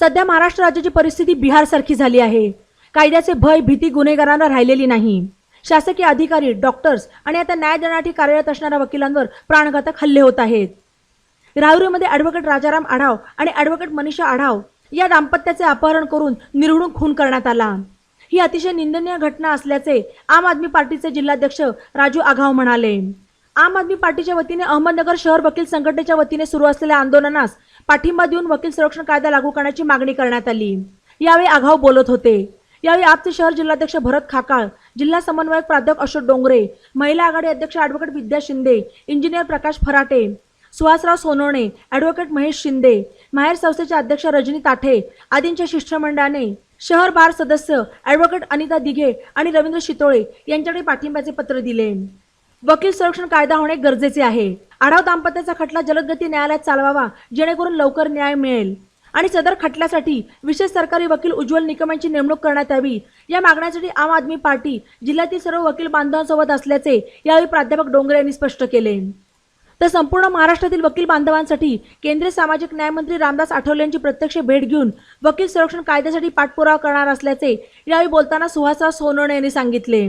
सध्या महाराष्ट्र राज्याची परिस्थिती बिहारसारखी झाली आहे. कायद्याचे भय भीती गुन्हेगारांना राहिलेली नाही. शासकीय अधिकारी डॉक्टर्स आणि आता न्याय देण्यासाठी कार्यरत असणाऱ्या वकिलांवर प्राणघातक हल्ले होत आहेत. राहुरीमध्ये ॲडव्होकेट राजाराम आढाव आणि ॲडव्होकेट मनीषा आढाव या दाम्पत्याचे अपहरण करून निर्घृण खून करण्यात आला. ही अतिशय निंदनीय घटना असल्याचे आम आदमी पार्टीचे जिल्हाध्यक्ष राजू आघाव म्हणाले. आम आदमी पार्टीच्या वतीने अहमदनगर शहर वकील संघटनेच्या वतीने सुरू असलेल्या आंदोलनास पाठिंबा देऊन वकील संरक्षण कायदा लागू करण्याची मागणी करण्यात आली. यावेळी आघाव बोलत होते. यावेळी आपचे शहर जिल्हाध्यक्ष भरत खाकाळ जिल्हा समन्वयक प्राध्यापक अशोक डोंगरे महिला आघाडी अध्यक्ष advocate Vidya Shinde engineer Prakash Farate Suhasrao Sonawane advocate Mahesh Shinde Maher संस्थेचे अध्यक्ष रजनी ताठे आदींच्या शिष्टमंडळाने शहर बार सदस्य ॲडव्होकेट अनिता दिघे आणि रवींद्र शितोळे यांच्याकडे पाठिंब्याचे पत्र दिले. वकील संरक्षण कायदा होणे गरजेचे आहे. आढाव दाम्पत्याचा खटला जलदगती न्यायालयात चालवावा जेणेकरून लवकर न्याय मिळेल. आणि सदर खटल्यासाठी विशेष सरकारी वकील उज्ज्वल निकम यांची नेमणूक करण्यात यावी. या मागण्यासाठी आम आदमी पार्टी जिल्ह्यातील सर्व वकील बांधवांसोबत असल्याचे यावेळी प्राध्यापक डोंगरे यांनी स्पष्ट केले. तर संपूर्ण महाराष्ट्रातील वकील बांधवांसाठी केंद्रीय सामाजिक न्यायमंत्री रामदास आठवले यांची प्रत्यक्ष भेट घेऊन वकील संरक्षण कायद्यासाठी पाठपुरावा करणार असल्याचे यावेळी बोलताना सुहासराव सोनवणे यांनी सांगितले.